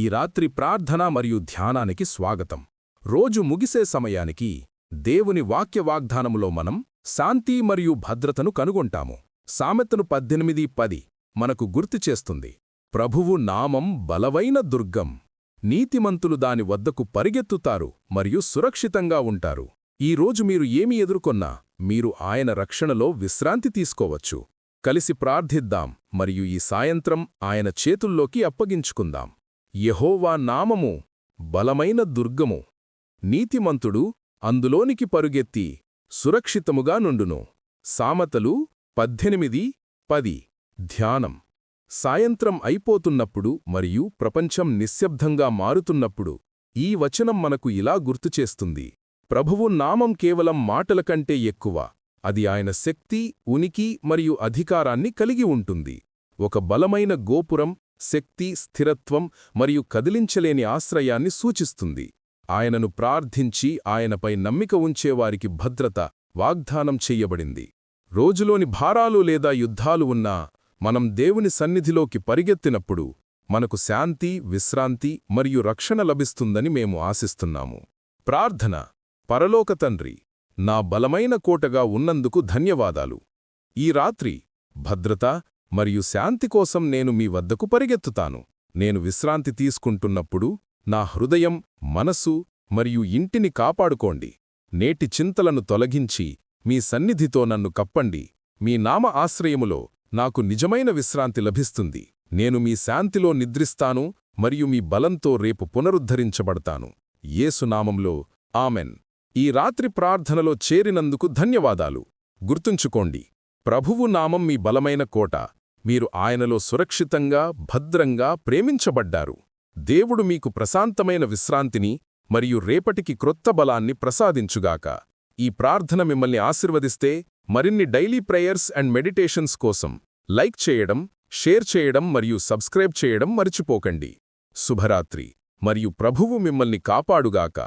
ఈ రాత్రి ప్రార్థన మరియు ధ్యానానికి స్వాగతం. రోజు ముగిసే సమయానికి దేవుని వాక్య వాగ్దానములో మనం శాంతి మరియు భద్రతను కనుగొంటాము. సామెతను పద్దెనిమిది పది మనకు గుర్తు చేస్తుంది. ప్రభువు నామం బలవైన దుర్గం. నీతిమంతులు దాని వద్దకు పరిగెత్తుతారు మరియు సురక్షితంగా ఉంటారు. ఈరోజు మీరు ఏమి ఎదుర్కొన్నా మీరు ఆయన రక్షణలో విశ్రాంతి తీసుకోవచ్చు. కలిసి ప్రార్థిద్దాం మరియు ఈ సాయంత్రం ఆయన చేతుల్లోకి అప్పగించుకుందాం. యహోవా నామము బలమైన దుర్గము. నీతిమంతుడు అందులోనికి పరుగెత్తి సురక్షితముగా నుండును. సామతలు పద్దెనిమిది పది. ధ్యానం. సాయంత్రం అయిపోతున్నప్పుడు మరియు ప్రపంచం నిశ్శబ్దంగా మారుతున్నప్పుడు ఈ వచనం మనకు ఇలా గుర్తుచేస్తుంది. ప్రభువు నామం కేవలం మాటల కంటే ఎక్కువ. అది ఆయన శక్తి ఉనికి మరియు అధికారాన్ని కలిగి ఉంటుంది. ఒక బలమైన గోపురం శక్తి స్థిరత్వం మరియు కదిలించలేని ఆశ్రయాన్ని సూచిస్తుంది. ఆయనను ప్రార్థించి ఆయనపై నమ్మిక ఉంచేవారికి భద్రత వాగ్దానం చెయ్యబడింది రోజులోని భారాలు లేదా యుద్ధాలు ఉన్నా మనం దేవుని సన్నిధిలోకి పరిగెత్తినప్పుడు మనకు శాంతి విశ్రాంతి మరియు రక్షణ లభిస్తుందని మేము ఆశిస్తున్నాము. ప్రార్థన. పరలోక తండ్రి నా బలమైన కోటగా ఉన్నందుకు ధన్యవాదాలు. ఈ రాత్రి భద్రత మరియు శాంతి కోసం నేను మీ వద్దకు పరిగెత్తుతాను. నేను విశ్రాంతి తీసుకుంటున్నప్పుడు నా హృదయం మనసు మరియు ఇంటిని కాపాడుకోండి. నేటి చింతలను తొలగించి మీ సన్నిధితో నన్ను కప్పండి. మీ నామ ఆశ్రయములో నాకు నిజమైన విశ్రాంతి లభిస్తుంది. నేను మీ శాంతిలో నిద్రిస్తాను మరియు మీ బలంతో రేపు పునరుద్ధరించబడతాను. యేసునామంలో ఆమెన్. ఈ రాత్రి ప్రార్థనలో చేరినందుకు ధన్యవాదాలు. గుర్తుంచుకోండి ప్రభువు నామం మీ బలమైన కోట. మీరు ఆయనలో సురక్షితంగా భద్రంగా ప్రేమించబడ్డారు. దేవుడు మీకు ప్రశాంతమైన విశ్రాంతిని మరియు రేపటికి క్రొత్త బలాన్ని ప్రసాదించుగాక. ఈ ప్రార్థన మిమ్మల్ని ఆశీర్వదిస్తే మరిన్ని డైలీ ప్రేయర్స్ అండ్ మెడిటేషన్స్ కోసం లైక్ చేయడం షేర్ చేయడం మరియు సబ్స్క్రైబ్ చేయడం మర్చిపోకండి. శుభరాత్రి. మరియు ప్రభువు మిమ్మల్ని కాపాడుగాక.